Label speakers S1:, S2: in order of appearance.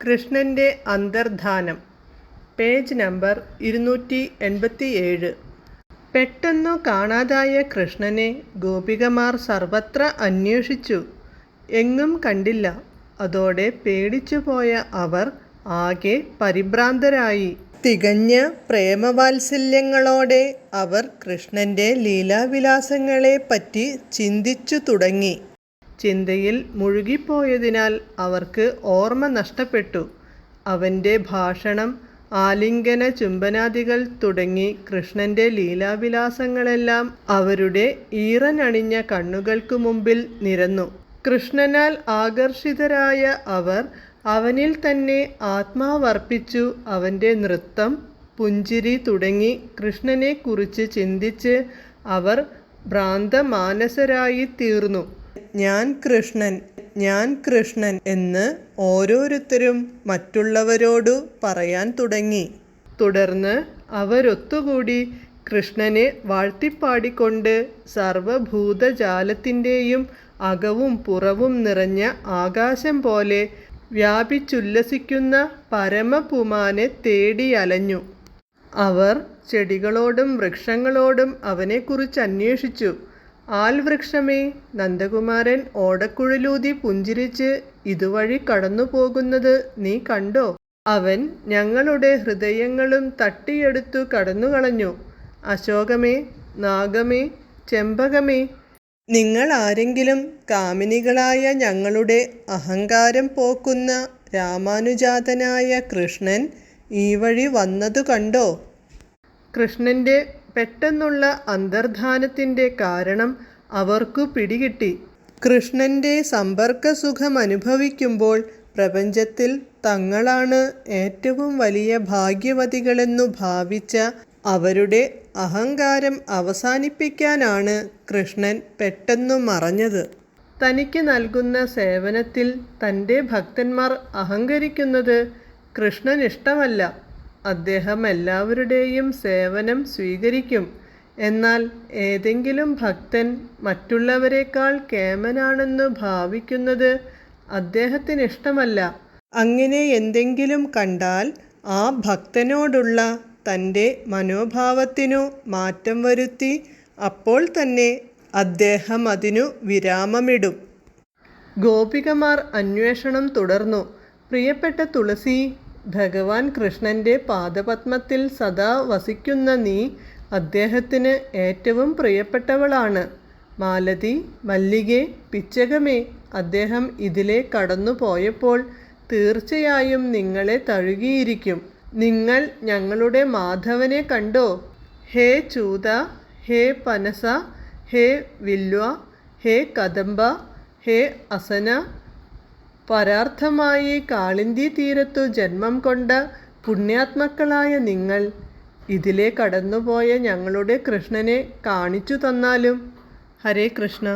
S1: കൃഷ്ണന്റെ അന്തർധാനം. Page number ഇരുന്നൂറ്റി എൺപത്തിയേഴ് പെട്ടെന്നു കാണാതായ കൃഷ്ണനെ ഗോപികമാർ സർവത്ര അന്വേഷിച്ചു. എങ്ങും കണ്ടില്ല. അതോടെ പേടിച്ചുപോയ അവർ ആകെ പരിഭ്രാന്തരായി. തികഞ്ഞ പ്രേമവാത്സല്യങ്ങളോടെ അവർ കൃഷ്ണന്റെ ലീലാവിലാസങ്ങളെ പറ്റി ചിന്തിച്ചു തുടങ്ങി. ചിന്തയിൽ മുഴുകിപ്പോയതിനാൽ അവർക്ക് ഓർമ്മ നഷ്ടപ്പെട്ടു. അവന്റെ ഭാഷണം ആലിംഗന ചുംബനാദികൾ തുടങ്ങി കൃഷ്ണന്റെ ലീലാവിലാസങ്ങളെല്ലാം അവരുടെ ഈറനണിഞ്ഞ കണ്ണുകൾക്കു മുമ്പിൽ നിരന്നു. കൃഷ്ണനാൽ ആകർഷിതരായ അവർ അവനിൽ തന്നെ ആത്മാവർപ്പിച്ചു അവന്റെ നൃത്തം പുഞ്ചിരി തുടങ്ങി കൃഷ്ണനെക്കുറിച്ച് ചിന്തിച്ച് അവർ ഭ്രാന്തമാനസരായി തീർന്നു. ഞാൻ കൃഷ്ണൻ ഞാൻ കൃഷ്ണൻ എന്ന് ഓരോരുത്തരും മറ്റുള്ളവരോടു പറയാൻ തുടങ്ങി. തുടർന്ന് അവരൊത്തുകൂടി കൃഷ്ണനെ വാഴ്ത്തിപ്പാടിക്കൊണ്ട് സർവഭൂതജാലത്തിന്റെയും അകവും പുറവും നിറഞ്ഞ ആകാശം പോലെ വ്യാപിച്ചുല്ലസിക്കുന്ന പരമപുമാനെ തേടിയലഞ്ഞു അവർ ചെടികളോടും വൃക്ഷങ്ങളോടും അവനെക്കുറിച്ച് അന്വേഷിച്ചു. ആൽവൃക്ഷമേ നന്ദകുമാരൻ ഓടക്കുഴലൂതി പുഞ്ചിരിച്ച് ഇതുവഴി കടന്നു പോകുന്നത് നീ കണ്ടോ? അവൻ ഞങ്ങളുടെ ഹൃദയങ്ങളും തട്ടിയെടുത്തു കടന്നുകളഞ്ഞു. അശോകമേ നാഗമേ ചെമ്പകമേ നിങ്ങൾ ആരെങ്കിലും കാമിനികളായ ഞങ്ങളുടെ അഹങ്കാരം പോക്കുന്ന രാമാനുജാതനായ കൃഷ്ണൻ ഈ വഴി വന്നതു കണ്ടോ? കൃഷ്ണന്റെ പെട്ടെന്നുള്ള അന്തർധാനത്തിന്റെ കാരണം അവർക്കു പിടികിട്ടി. കൃഷ്ണന്റെ സമ്പർക്കസുഖം അനുഭവിക്കുമ്പോൾ പ്രപഞ്ചത്തിൽ തങ്ങളാണ് ഏറ്റവും വലിയ ഭാഗ്യവതികളെന്നു ഭാവിച്ച അവരുടെ അഹങ്കാരം അവസാനിപ്പിക്കാനാണ് കൃഷ്ണൻ പെട്ടെന്നു മറഞ്ഞത്. തനിക്ക് നൽകുന്ന സേവനത്തിൽ തന്റെ ഭക്തന്മാർ അഹങ്കരിക്കുന്നത് കൃഷ്ണൻ ഇഷ്ടമല്ല അദ്ദേഹം എല്ലാവരുടെയും സേവനം സ്വീകരിക്കും. എന്നാൽ ഏതെങ്കിലും ഭക്തൻ മറ്റുള്ളവരെക്കാൾ കേമനാണെന്ന് ഭാവിക്കുന്നത് അദ്ദേഹത്തിന് ഇഷ്ടമല്ല. അങ്ങനെ എന്തെങ്കിലും കണ്ടാൽ ആ ഭക്തനോടുള്ള തന്റെ മനോഭാവത്തിനു മാറ്റം വരുത്തി അപ്പോൾ തന്നെ അദ്ദേഹം അതിനു വിരാമമിടും. ഗോപികമാർ അന്വേഷണം തുടർന്നു. പ്രിയപ്പെട്ട തുളസി ഭഗവാൻ കൃഷ്ണന്റെ പാദപത്മത്തിൽ സദാ വസിക്കുന്ന നീ അദ്ദേഹത്തിന് ഏറ്റവും പ്രിയപ്പെട്ടവളാണ്. മാലതി മല്ലികെ പിച്ചകമേ അദ്ദേഹം ഇതിലെ കടന്നു പോയപ്പോൾ തീർച്ചയായും നിങ്ങളെ തഴുകിയിരിക്കും. നിങ്ങൾ ഞങ്ങളുടെ മാധവനെ കണ്ടോ? ഹേ ചൂത ഹേ പനസ ഹേ വില്വ ഹേ കദംബ ഹേ അസന പരാർത്ഥമായി കാളിന്തി തീരത്തു ജന്മം കൊണ്ട പുണ്യാത്മക്കളായ നിങ്ങൾ ഇതിലെ കടന്നുപോയ ഞങ്ങളുടെ കൃഷ്ണനെ കാണിച്ചു തന്നാലും. ഹരേ കൃഷ്ണ.